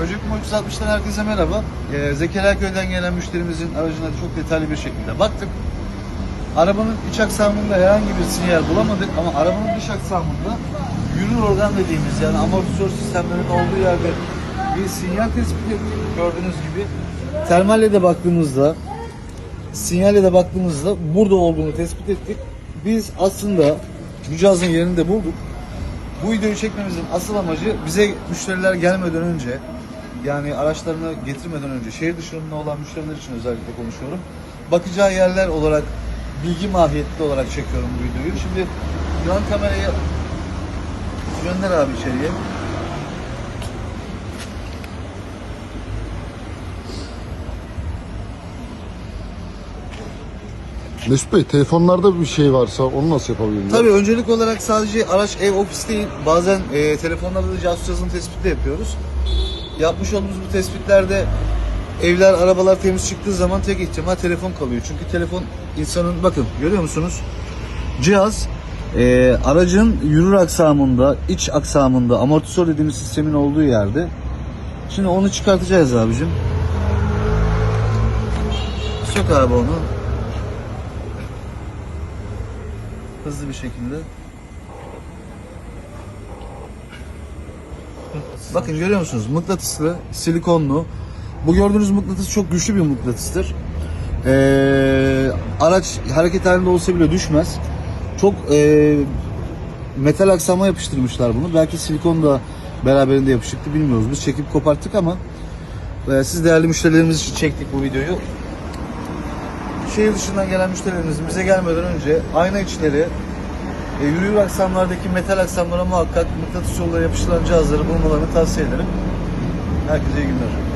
Böcek 360'tan herkese merhaba. Ee, Zekeriya Köy'den gelen müşterimizin aracına çok detaylı bir şekilde baktık. Arabanın iç aksamında herhangi bir sinyal bulamadık ama arabanın dış aksamında yürür organ dediğimiz yani amortisör sistemlerinin olduğu yerde bir sinyal tespit ettik gördüğünüz gibi. Termalle de baktığımızda sinyalle de baktığımızda burada olduğunu tespit ettik. Biz aslında bu yerini de bulduk. Bu videoyu çekmemizin asıl amacı bize müşteriler gelmeden önce yani araçlarını getirmeden önce şehir dışında olan müşteriler için özellikle konuşuyorum. Bakacağı yerler olarak bilgi mahiyetli olarak çekiyorum bu videoyu. Şimdi yan kamerayı gönder abi içeriye. Mesut Bey telefonlarda bir şey varsa onu nasıl yapabilirim? Tabii öncelik olarak sadece araç ev ofis değil. Bazen e, telefonlarda da casus yazılım tespiti de yapıyoruz. Yapmış olduğumuz bu tespitlerde evler, arabalar temiz çıktığı zaman tek ihtimal telefon kalıyor. Çünkü telefon insanın bakın görüyor musunuz? Cihaz e, aracın yürür aksamında, iç aksamında amortisör dediğimiz sistemin olduğu yerde. Şimdi onu çıkartacağız abicim. Sök abi onu. Hızlı bir şekilde. Bakın görüyor musunuz? Mıknatıslı, silikonlu. Bu gördüğünüz mıknatıs çok güçlü bir mıknatıstır. Ee, araç hareket halinde olsa bile düşmez. Çok e, metal aksama yapıştırmışlar bunu. Belki silikon da beraberinde yapışıktı bilmiyoruz. Biz çekip koparttık ama e, siz değerli müşterilerimiz için çektik bu videoyu. Şehir dışından gelen müşterilerimizin bize gelmeden önce ayna içleri e, yürüyür aksamlardaki metal aksamlara muhakkak mıknatıs yolları yapıştırılan cihazları bulmalarını tavsiye ederim. Herkese iyi günler.